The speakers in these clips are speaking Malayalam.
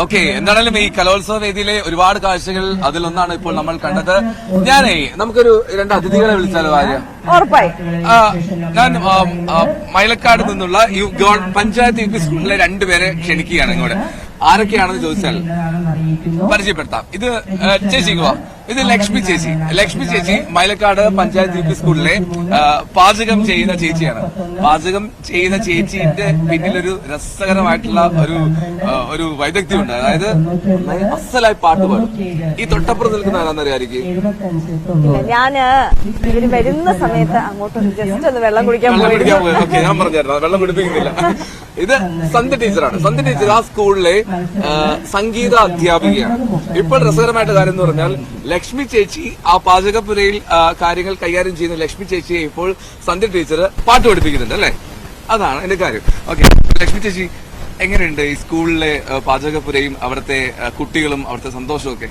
ഓക്കെ എന്താണെങ്കിലും ഈ കലോത്സവ വേദിയിലെ ഒരുപാട് കാഴ്ചകൾ അതിലൊന്നാണ് ഇപ്പോൾ നമ്മൾ കണ്ടത്. ഞാനേ നമുക്കൊരു രണ്ട് അതിഥികളെ വിളിച്ചാലോ ആര്യ? ഞാൻ മൈലക്കാട് നിന്നുള്ള ഈ പഞ്ചായത്ത് യു പി സ്കൂളിലെ രണ്ടുപേരെ ക്ഷണിക്കുകയാണ് ഇങ്ങോട്ട്. ആരൊക്കെയാണെന്ന് ചോദിച്ചാൽ പരിചയപ്പെടുത്താം. ഇത് ചേച്ചി. ഇത് ലക്ഷ്മി ചേച്ചി. ലക്ഷ്മി ചേച്ചി മൈലക്കാട് പഞ്ചായത്ത് യു പി സ്കൂളിലെ പാചകം ചെയ്യുന്ന ചേച്ചിയാണ്. പാചകം ചെയ്യുന്ന ചേച്ചിന്റെ പിന്നിലൊരു രസകരമായിട്ടുള്ള ഒരു ഒരു വൈദഗ്ധ്യമുണ്ട്. അതായത് അസലായി പാട്ട് പാടും. ഈ തൊട്ടപ്പുറത്ത് നിൽക്കുന്ന ആരാന്നറിയായിരിക്കും ഞാൻ ഇവർ വരുന്ന സമയത്ത് അങ്ങോട്ട് ജസ്റ്റ് ഒന്ന് വെള്ളം കുടിക്കാൻ ഓക്കെ ഞാൻ പറഞ്ഞായിരുന്നു വെള്ളം കുടിപ്പിക്കുന്നില്ല. ഇത് സന്ധ്യ ടീച്ചറാണ്. സന്ധ്യ ടീച്ചർ ആ സ്കൂളിലെ സംഗീത അധ്യാപികയാണ്. ഇപ്പോൾ രസകരമായിട്ട് കാര്യം എന്ന് പറഞ്ഞാൽ ലക്ഷ്മി ചേച്ചി ആ പാചകപ്പുരയിൽ കാര്യങ്ങൾ കൈകാര്യം ചെയ്യുന്ന ലക്ഷ്മി ചേച്ചിയെ ഇപ്പോൾ സന്ധ്യ ടീച്ചർ പാട്ട് പഠിപ്പിക്കുന്നുണ്ട് അല്ലേ? അതാണ് എന്റെ കാര്യം. ഓക്കെ. ലക്ഷ്മി ചേച്ചി എങ്ങനെയുണ്ട് ഈ സ്കൂളിലെ പാചകപ്പുരയും അവിടുത്തെ കുട്ടികളും അവിടുത്തെ സന്തോഷവും ഒക്കെ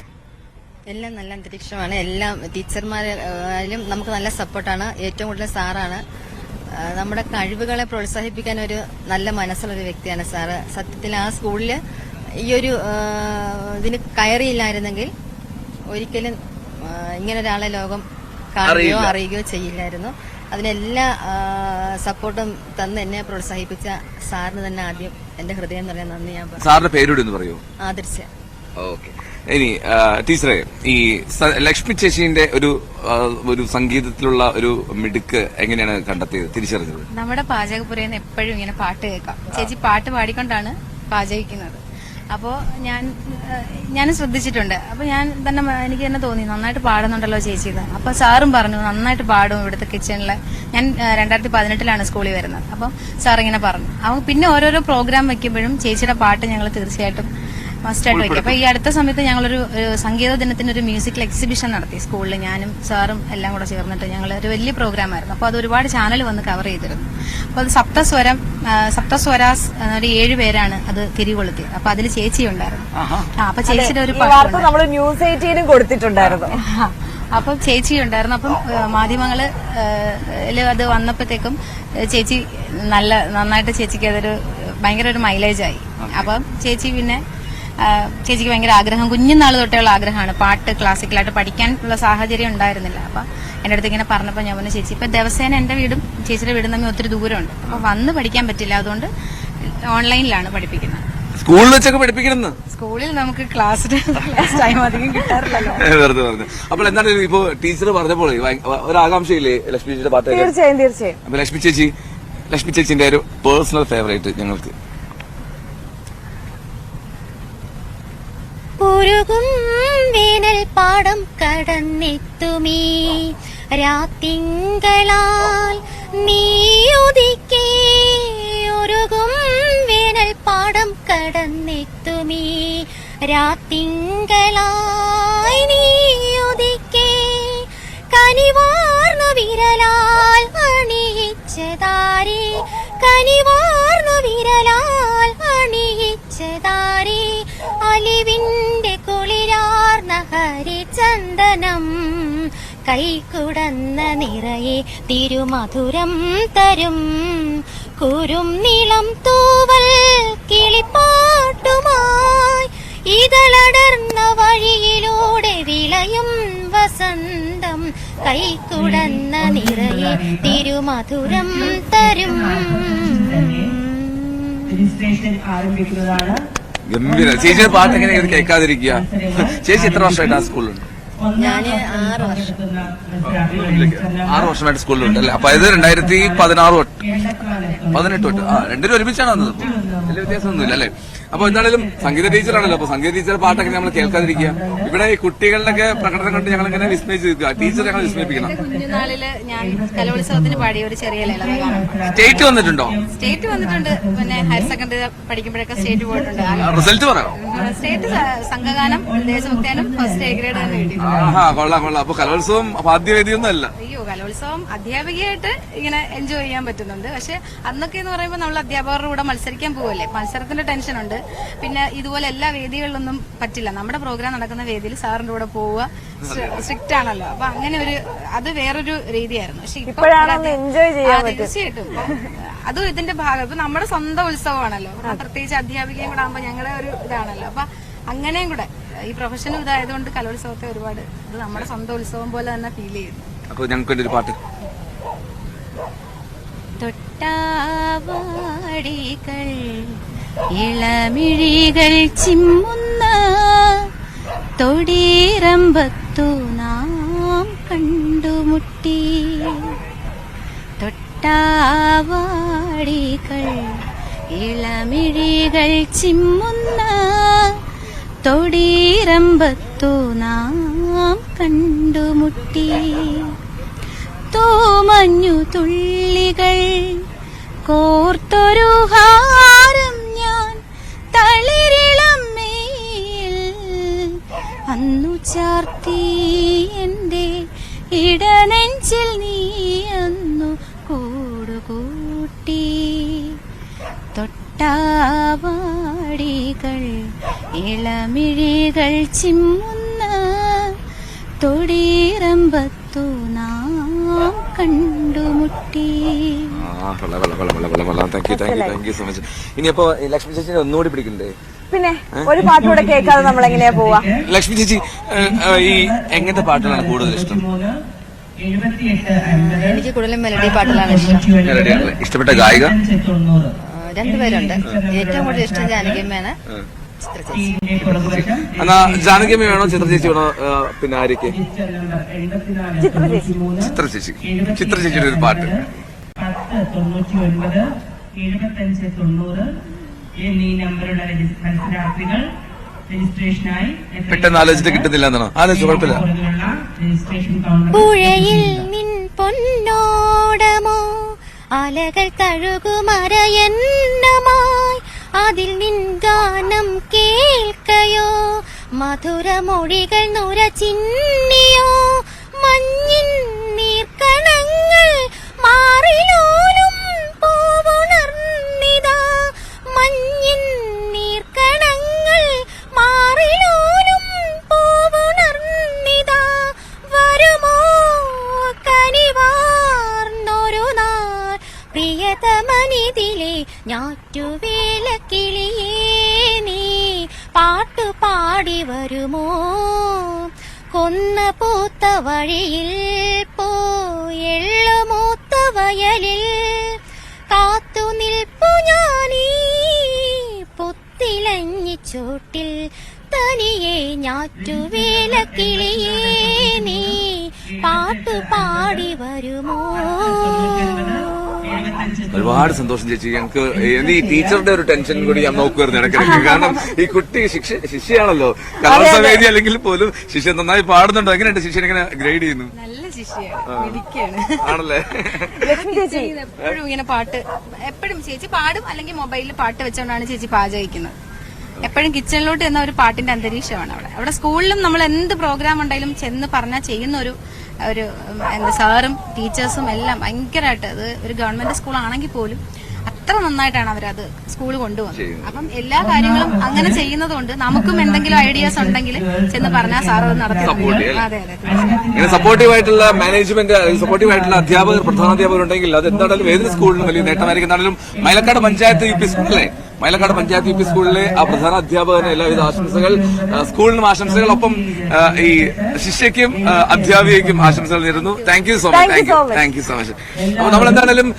എല്ലാം നല്ല അന്തരീക്ഷമാണ്. എല്ലാം ടീച്ചർമാരും നമുക്ക് നല്ല സപ്പോർട്ടാണ്. ഏറ്റവും കൂടുതൽ സാറാണ്. നമ്മുടെ കഴിവുകളെ പ്രോത്സാഹിപ്പിക്കാൻ ഒരു നല്ല മനസ്സുള്ള ഒരു വ്യക്തിയാണ് സാറ്. സത്യത്തിൽ ആ സ്കൂളിൽ ഈ ഒരു ഇതിന് കയറിയില്ലായിരുന്നെങ്കിൽ ഒരിക്കലും ഇങ്ങനെ ഒരാളെ ലോകം കാണുകയോ. അറിയുകയോ ചെയ്യില്ലായിരുന്നു. അതിനെല്ലാ സപ്പോർട്ടും തന്ന് എന്നെ പ്രോത്സാഹിപ്പിച്ച സാറിന് തന്നെ ആദ്യം എന്റെ ഹൃദയം നിറയെ നന്ദി ഞാൻ സാറിന്റെ പേരോട് ഒന്ന് പറയൂ. ആദർശ ഓക്കെ. ഇനി ടീച്ചറെ ഈ ലക്ഷ്മി ചേച്ചീന്റെ ഒരു ഒരു സംഗീതത്തിലുള്ള ഒരു മിടുക്ക് എങ്ങനെയാണ് കണ്ടെത്തിയത്? തിരിച്ചറിഞ്ഞത്. നമ്മുടെ പാചകപുരയിൽ നിന്ന് എപ്പോഴും ഇങ്ങനെ പാട്ട് കേൾക്കാം. ചേച്ചി പാട്ട് പാടിക്കൊണ്ടാണ് പാചകിക്കുന്നത്. അപ്പോൾ ഞാൻ ഞാൻ ശ്രദ്ധിച്ചിട്ടുണ്ട്. അപ്പോൾ ഞാൻ തന്നെ എനിക്ക് തന്നെ തോന്നി നന്നായിട്ട് പാടുന്നുണ്ടല്ലോ ചേച്ചി അപ്പോൾ സാറും പറഞ്ഞു നന്നായിട്ട് പാടും ഇവിടുത്തെ കിച്ചണിൽ ഞാൻ രണ്ടായിരത്തി പതിനെട്ടിലാണ് സ്കൂളിൽ വരുന്നത്. അപ്പം സാർ ഇങ്ങനെ പറഞ്ഞു. അവൻ പിന്നെ ഓരോരോ പ്രോഗ്രാം വെക്കുമ്പോഴും ചേച്ചിയുടെ പാട്ട് ഞങ്ങൾ തീർച്ചയായിട്ടും മസ്റ്റായിട്ട് വയ്ക്കും അപ്പൊ ഈ അടുത്ത സമയത്ത് ഞങ്ങളൊരു സംഗീത ദിനത്തിന് ഒരു മ്യൂസിക്കൽ എക്സിബിഷൻ നടത്തി. സ്കൂളിൽ ഞാനും സാറും എല്ലാം കൂടെ ചേർന്നിട്ട് ഞങ്ങൾ ഒരു വലിയ പ്രോഗ്രാം ആയിരുന്നു. അപ്പോൾ അത് ഒരുപാട് ചാനൽ വന്ന് കവർ ചെയ്തിരുന്നു. അപ്പോൾ അത് സപ്തസ്വരം സപ്തസ്വരാസ് ഒരു ഏഴ് പേരാണ് അത് തിരികൊളുത്തിയത് അപ്പൊ അതിൽ ചേച്ചി ഉണ്ടായിരുന്നു. ആ അപ്പൊ ചേച്ചിയുടെ ഒരു നമ്മൾ ന്യൂസ് എയ്റ്റീനും കൊടുത്തിട്ടുണ്ടായിരുന്നു. അപ്പം ചേച്ചി ഉണ്ടായിരുന്നു. അപ്പം മാധ്യമങ്ങൾ അത് വന്നപ്പോഴത്തേക്കും ചേച്ചി നല്ല നന്നായിട്ട് ചേച്ചിക്ക് അതൊരു ഭയങ്കര ഒരു മൈലേജായി ആയി. അപ്പം ചേച്ചി പിന്നെ ചേച്ചിക്ക് ഭയങ്കര ആഗ്രഹം. കുഞ്ഞുനാൾ തൊട്ടേയുള്ള ആഗ്രഹമാണ്. പാട്ട് ക്ലാസിക്കലായിട്ട് പഠിക്കാനുള്ള സാഹചര്യം ഉണ്ടായിരുന്നില്ല. അപ്പം എന്റെ അടുത്ത് ഇങ്ങനെ പറഞ്ഞപ്പോൾ ഞാൻ പറഞ്ഞു ചേച്ചി ഇപ്പം ദിവസേന എന്റെ വീടും ചേച്ചിയുടെ വീടും തമ്മിൽ ഒത്തിരി ദൂരമുണ്ട്. അപ്പോൾ വന്ന് പഠിക്കാൻ പറ്റില്ല. അതുകൊണ്ട് ഓൺലൈനിലാണ് പഠിപ്പിക്കുന്നത്. സ്കൂളിൽ വെച്ചൊക്കെ പഠിപ്പിക്കുന്നത് സ്കൂളിൽ നമുക്ക് ക്ലാസ് ടൈം അധികം കിട്ടാറില്ലല്ലോ വെറുതെ പറഞ്ഞു അപ്പോൾ എന്താണ് ഇപ്പോ ടീച്ചർ പറഞ്ഞപ്പോൾ ഒരു ആകാംക്ഷയില്ലേ ലക്ഷ്മി ചേച്ചിയുടെ പാട്ട്? തീർച്ചയായും തീർച്ചയായും. ലക്ഷ്മി ചേച്ചി ലക്ഷ്മി ചേച്ചിന്റെ ഒരു പേഴ്സണൽ ഫേവറേറ്റ് ഞങ്ങൾക്ക്. ഉരുകും വേനൽ പാടം കടന്നെത്തുമീ. രാത്തിങ്കളാൽ നീയൊതിക്കേ ഉരുകും വേനൽ പാടം കടന്നെത്തുമീ. രാത്തിങ്കളായി നീയൊതിക്കേ കനിവാർന്ന വിരലാൽ അണിയിച്ചതാരേ. കനിവാർന്ന വിരലാൽ അണിയിച്ചതാരേ. കുളിരാർന്ന ഹരിചന്ദനം. കൈകുടന്ന നിറയെ തിരുമധുരം തരും. കുരും നീളം തൂവൽ കിളിപ്പാട്ടുമായി. ഇതളടർന്ന വഴിയിലൂടെ വിളയും വസന്തം. കൈകുടന്ന നിറയെ തിരുമധുരം തരും. ആരംഭിക്കുന്നതാണ്. ഗംഭീര. ചേച്ചിയുടെ പാട്ട് എങ്ങനെ കേൾക്കാതിരിക്കുക? ചേച്ചി എത്ര വർഷമായിട്ട് ആ സ്കൂളിലുണ്ട്? ഞാൻ ആറ് വർഷം. ആറ് വർഷമായിട്ട് സ്കൂളിലുണ്ട് അല്ലേ? അപ്പൊ ഇത് രണ്ടായിരത്തി പതിനാറ് തൊട്ട് പതിനെട്ട് തൊട്ട് ആ രണ്ടുപേരും ഒരുമിച്ചാണ് വന്നത്. വലിയ വ്യത്യാസമൊന്നുമില്ല അല്ലേ? അപ്പൊ എന്താണെങ്കിലും സംഗീത ടീച്ചറാണല്ലോ അപ്പൊ സംഗീത ടീച്ചർ പാട്ടൊക്കെ നമ്മൾ കേൾക്കാതിരിക്കുക. ഇവിടെ ഈ കുട്ടികളുടെയൊക്കെ പ്രകടനം കണ്ട് ഞങ്ങൾ ഇങ്ങനെ വിസ്മയിച്ച് നിൽക്കുക ടീച്ചർ ഞങ്ങൾ വിസ്മയിപ്പിക്കണം കുഞ്ഞുനാളിൽ ഞാൻ കലോത്സവത്തിന് പാടിയ ഒരു ചെറിയ സ്റ്റേറ്റ് വന്നിട്ടുണ്ടോ? സ്റ്റേറ്റ് വന്നിട്ടുണ്ട്. പിന്നെ ഹയർ സെക്കൻഡറി പഠിക്കുമ്പോഴൊക്കെ സ്റ്റേറ്റ് പോയിട്ടുണ്ട്. റിസൾട്ട് പറയാം? സ്റ്റേറ്റ് സംഘഗാനം ദേശഭക്തിയാനും ഫസ്റ്റ് എ ഗ്രേഡ് തന്നെ കിട്ടി കൊള്ളാം കൊള്ളാം. അപ്പൊ കലോത്സവം വാദ്യവേദിയൊന്നും അല്ല. അയ്യോ കലോത്സവം അധ്യാപികയായിട്ട് ഇങ്ങനെ എൻജോയ് ചെയ്യാൻ പറ്റുന്നുണ്ട്. പക്ഷെ അന്നൊക്കെ എന്ന് പറയുമ്പോൾ നമ്മൾ അധ്യാപകരുടെ കൂടെ മത്സരിക്കാൻ പോവല്ലേ? മത്സരത്തിന്റെ ടെൻഷൻ ഉണ്ട്. പിന്നെ ഇതുപോലെ എല്ലാ വേദികളിലൊന്നും പറ്റില്ല. നമ്മുടെ പ്രോഗ്രാം നടക്കുന്ന വേദിയിൽ സാറിന്റെ കൂടെ പോവുക സ്ട്രിക്റ്റ് ആണല്ലോ. അപ്പൊ അങ്ങനെ ഒരു അത് വേറൊരു രീതിയായിരുന്നു. പക്ഷെ ഇപ്പൊ തീർച്ചയായിട്ടും. അതും ഇതിന്റെ ഭാഗം. ഇപ്പൊ നമ്മുടെ സ്വന്തം ഉത്സവമാണല്ലോ. പ്രത്യേകിച്ച് അധ്യാപികയും കൂടെ ആകുമ്പോ ഞങ്ങളുടെ ഒരു ഇതാണല്ലോ. അപ്പൊ അങ്ങനെയും കൂടെ. ഈ പ്രൊഫഷനും ഇതായതുകൊണ്ട് കലോത്സവത്തെ ഒരുപാട് ഇത് നമ്മുടെ സ്വന്തം ഉത്സവം പോലെ തന്നെ ഫീൽ ചെയ്യുന്നു. അപ്പൊ ഞങ്ങൾക്ക് ഒരു പാട്ട്. തൊട്ടാവാടികൾ ഇളമിഴികൾ ചിമ്മുന്ന തൊടീരമ്പത്തു നാം കണ്ടുമുട്ടി. തൊട്ടാവാടികൾ ഇളമിഴികൾ ചിമ്മുന്ന തൊടീരമ്പത്തു നാം കണ്ടുമുട്ടി. തോമഞ്ഞു തുള്ളികൾ കോർത്തൊരു ഹാരം ചാർത്തി എന്റെ ഇടനെഞ്ചിൽ നീ അന്നു കൂടുകൂട്ടി. തൊട്ടാവാടികൾ ഇളമിഴികൾ ചിമ്മുന്ന തൊടീരമ്പത്തു നാം കണ്ടുമുട്ടി. ഇനിയപ്പോ ലക്ഷ്മി ചേച്ചി ഒന്നുകൂടി പിടിക്കണ്ടേ പിന്നെ ഒരു പാട്ട് പാട്ടുകൂടെ കേൾക്കാതെ നമ്മൾ എങ്ങനെയാ പോവാ? ലക്ഷ്മി ചേച്ചി ഈ എങ്ങനത്തെ പാട്ടുകളാണ് കൂടുതൽ ഇഷ്ടം? എനിക്ക് കൂടുതലും മെലഡി പാട്ടുകളാണ് ഇഷ്ടം? ഇഷ്ടപ്പെട്ട ഗായിക? രണ്ടുപേരുണ്ട് ഏറ്റവും കൂടുതൽ ഇഷ്ടം ജാനകിയമ്മയാണ്. എന്നാ ജാനകിയമ്മ വേണോ ചിത്ര ചേച്ചി വേണോ പിന്നെ ആര്യക്ക് ചിത്രചേച്ചി ചിത്രചേച്ചിയുടെ എൺപത്തിനാല് ചിത്ര ചിത്ര ചേച്ചി. ചിത്ര ചേച്ചിയുടെ ഒരു പാട്ട്. പത്ത് തൊണ്ണൂറ്റി ഒൻപത് എഴുപത്തഞ്ച് തൊണ്ണൂറ് എന്നീ നമ്പറുള്ള മത്സരാർത്ഥികൾ രജിസ്ട്രേഷനായി എത്രയും പെട്ടെന്ന് ആലോചിച്ചിട്ട് കിട്ടുന്നില്ല എന്നാണോ ആലോചിച്ചു കുഴപ്പമില്ല. രജിസ്ട്രേഷൻ പുഴയിൽ നിൻ പൊന്നോടമോ? അലകൾ തഴുകുമറയന്നമായി അതിൽ നിൻ ഗാനം കേൾക്കയോ? മധുരമൊഴികൾ നുര ചിന്നിയോ ഞാറ്റുവേല കിളിയേ നീ പാട്ടു പാടി വരുമോ? കൊന്ന പൂത്ത വഴിയിൽ പോയെള്ളുമൂത്ത വയലിൽ കാത്തു നിൽപ്പു ഞാനീ. പുത്തിലഞ്ഞി ചോട്ടിൽ തനിയെ ഞാറ്റുവേല കിളിയേ നീ പാട്ടു പാടി വരുമോ? ഒരുപാട് സന്തോഷം ചേച്ചി. ഞങ്ങൾക്ക് ഈ ടീച്ചറുടെ ഒരു ടെൻഷൻ കൂടി ഞാൻ നോക്കുമായിരുന്നു ഇടയ്ക്കിടയ്ക്ക്. കാരണം ഈ കുട്ടി ശിക്ഷ ശിഷ്യയാണല്ലോ കലോത്സവേദി അല്ലെങ്കിൽ പോലും ശിഷ്യ നന്നായി പാടുന്നുണ്ടോ? എങ്ങനെയുണ്ട് ശിഷ്യൻ എങ്ങനെ ഗ്രേഡ് ചെയ്യുന്നു? നല്ല ശിഷ്യയാണ് ആണല്ലേ? ചേച്ചി എപ്പോഴും ഇങ്ങനെ പാട്ട് എപ്പോഴും ചേച്ചി പാടും അല്ലെങ്കിൽ മൊബൈലിൽ പാട്ട് വെച്ചുകൊണ്ടാണ് ചേച്ചി പാചകിക്കുന്നത്. എപ്പോഴും കിച്ചണിലോട്ട് എന്ന ഒരു പാട്ടിന്റെ അന്തരീക്ഷമാണ് അവിടെ. അവിടെ സ്കൂളിലും നമ്മൾ എന്ത് പ്രോഗ്രാം ഉണ്ടെങ്കിലും ചെന്ന് പറഞ്ഞാൽ ചെയ്യുന്ന ഒരു ഒരു എന്താ സാറും ടീച്ചേഴ്സും എല്ലാം ഭയങ്കരമായിട്ട് അത് ഒരു ഗവൺമെന്റ് സ്കൂളാണെങ്കിൽ പോലും അത്ര നന്നായിട്ടാണ് അവരത് സ്കൂൾ കൊണ്ടുവന്നത്? അപ്പം എല്ലാ കാര്യങ്ങളും അങ്ങനെ ചെയ്യുന്നതുകൊണ്ട് നമുക്കും എന്തെങ്കിലും ഐഡിയാസ് ഉണ്ടെങ്കിൽ ചെന്ന് പറഞ്ഞാൽ സാർ അത് നടത്തി സപ്പോർട്ടീവായിട്ടുള്ള മാനേജ്മെന്റ് സപ്പോർട്ടീവായിട്ടുള്ള അധ്യാപകർ പ്രധാനാധ്യാപകർ ഉണ്ടെങ്കിൽ അത് എന്താണെങ്കിലും ഏതൊരു സ്കൂളിലും വലിയ നേട്ടമായിരിക്കും. എന്നാലും മൈലക്കാട് പഞ്ചായത്ത് യു പി സ്കൂളിലെ മൈലക്കാട് പഞ്ചായത്ത് യു പി സ്കൂളിലെ ആ പ്രധാന അധ്യാപകന് എല്ലാവിധ ആശംസകൾ സ്കൂളിനും ആശംസകൾ ഒപ്പം ഈ ശിഷ്യയ്ക്കും അധ്യാപികയ്ക്കും ആശംസകൾ നേരുന്നു. Thank you so much Thank you thank you so much അപ്പൊ നമ്മൾ എന്താണെങ്കിലും